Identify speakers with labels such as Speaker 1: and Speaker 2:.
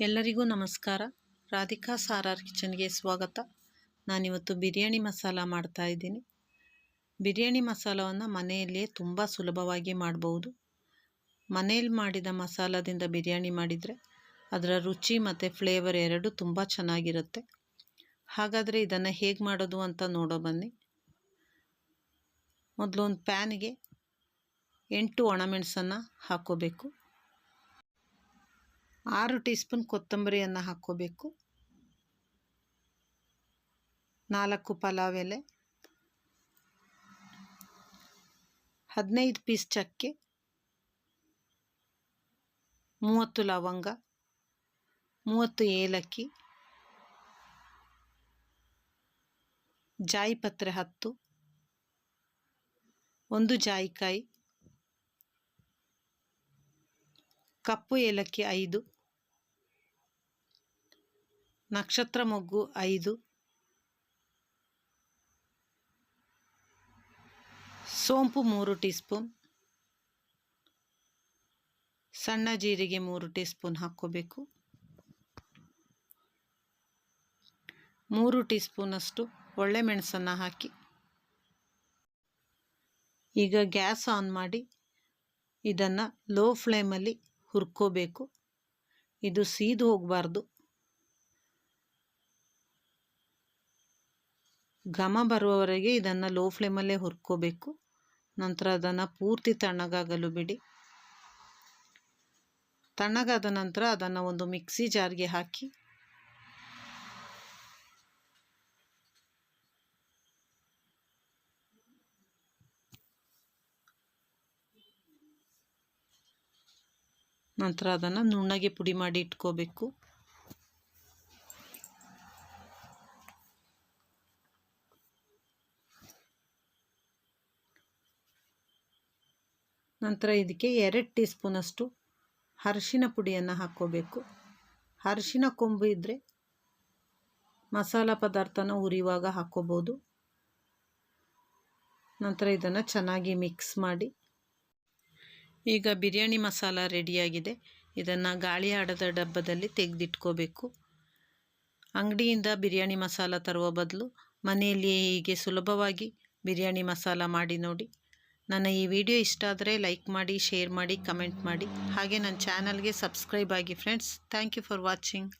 Speaker 1: ಎಲ್ಲರಿಗೂ ನಮಸ್ಕಾರ. ರಾಧಿಕಾ ಸಾರಾರ್ ಕಿಚನ್ಗೆ ಸ್ವಾಗತ. ನಾನಿವತ್ತು ಬಿರಿಯಾನಿ ಮಸಾಲ ಮಾಡ್ತಾಯಿದ್ದೀನಿ ಬಿರಿಯಾನಿ ಮಸಾಲವನ್ನು ಮನೆಯಲ್ಲಿಯೇ ತುಂಬ ಸುಲಭವಾಗಿ ಮಾಡಬಹುದು ಮನೆಯಲ್ಲಿ ಮಾಡಿದ ಮಸಾಲದಿಂದ ಬಿರಿಯಾನಿ ಮಾಡಿದರೆ ಅದರ ರುಚಿ ಮತ್ತು ಫ್ಲೇವರ್ ಎರಡು ತುಂಬ ಚೆನ್ನಾಗಿರುತ್ತೆ. ಹಾಗಾದರೆ ಇದನ್ನು ಹೇಗೆ ಮಾಡೋದು ಅಂತ ನೋಡೋ ಬನ್ನಿ. ಮೊದಲು ಒಂದು ಪ್ಯಾನಿಗೆ ಎಂಟು ಒಣಮೆಣಸನ್ನು ಹಾಕ್ಕೋಬೇಕು ಆರು ಟೀ ಸ್ಪೂನ್ ಕೊತ್ತಂಬರಿಯನ್ನು ಹಾಕ್ಕೋಬೇಕು. ನಾಲ್ಕು ಪಲಾವ್ ಎಲೆ. ಹದಿನೈದು ಪೀಸ್ ಚಕ್ಕೆ. ಮೂವತ್ತು ಲವಂಗ. ಮೂವತ್ತು ಏಲಕ್ಕಿ. ಜಾಯಿಪತ್ರೆ ಹತ್ತು. ಒಂದು ಜಾಯಿಕಾಯಿ. ಕಪ್ಪು ಏಲಕ್ಕಿ ಐದು. ನಕ್ಷತ್ರ ಮೊಗ್ಗು ಐದು. ಸೋಂಪು ಮೂರು ಟೀ ಸ್ಪೂನ್ ಸಣ್ಣ ಜೀರಿಗೆ ಮೂರು ಟೀ ಸ್ಪೂನ್ ಹಾಕ್ಕೋಬೇಕು. ಮೂರು ಟೀ ಸ್ಪೂನಷ್ಟು ಒಳ್ಳೆ ಮೆಣಸನ್ನು ಹಾಕಿ. ಈಗ ಗ್ಯಾಸ್ ಆನ್ ಮಾಡಿ ಇದನ್ನು ಲೋ ಫ್ಲೇಮಲ್ಲಿ ಹುರ್ಕೋಬೇಕು. ಇದು ಸೀದು ಹೋಗಬಾರ್ದು. ಘಮ ಬರುವವರೆಗೆ ಇದನ್ನು ಲೋ ಫ್ಲೇಮಲ್ಲೇ ಹುರ್ಕೋಬೇಕು. ನಂತರ ಅದನ್ನು ಪೂರ್ತಿ ತಣ್ಣಗಾಗಲು ಬಿಡಿ. ತಣ್ಣಗಾದ ನಂತರ ಅದನ್ನು ಒಂದು ಮಿಕ್ಸಿ ಜಾರ್ಗೆ ಹಾಕಿ. ನಂತರ ಅದನ್ನು ನುಣ್ಣಗೆ ಪುಡಿ ಮಾಡಿ ಇಟ್ಕೋಬೇಕು. ನಂತರ ಇದಕ್ಕೆ ಎರಡು ಟೀ ಸ್ಪೂನಷ್ಟು ಅರಿಶಿನ ಪುಡಿಯನ್ನು ಹಾಕ್ಕೋಬೇಕು. ಅರಿಶಿನ ಕೊಂಬು ಇದ್ದರೆ ಮಸಾಲ ಪದಾರ್ಥನ ಉರಿಯುವಾಗ ಹಾಕ್ಕೋಬೋದು. ನಂತರ ಇದನ್ನು ಚೆನ್ನಾಗಿ ಮಿಕ್ಸ್ ಮಾಡಿ. ಈಗ ಬಿರಿಯಾನಿ ಮಸಾಲ ರೆಡಿಯಾಗಿದೆ. ಇದನ್ನು ಗಾಳಿ ಆಡದ ಡಬ್ಬದಲ್ಲಿ ತೆಗೆದಿಟ್ಕೋಬೇಕು. ಅಂಗಡಿಯಿಂದ ಬಿರಿಯಾನಿ ಮಸಾಲ ತರುವ ಬದಲು ಮನೆಯಲ್ಲಿಯೇ ಹೀಗೆ ಸುಲಭವಾಗಿ ಬಿರಿಯಾನಿ ಮಸಾಲ ಮಾಡಿ ನೋಡಿ. ನನ್ನ ಈ ವಿಡಿಯೋ ಇಷ್ಟ ಆದರೆ ಲೈಕ್ ಮಾಡಿ, ಶೇರ್ ಮಾಡಿ, ಕಮೆಂಟ್ ಮಾಡಿ. ಹಾಗೆ ನನ್ನ ಚಾನಲ್ಗೆ ಸಬ್ಸ್ಕ್ರೈಬ್ ಆಗಿ friends thank you for watching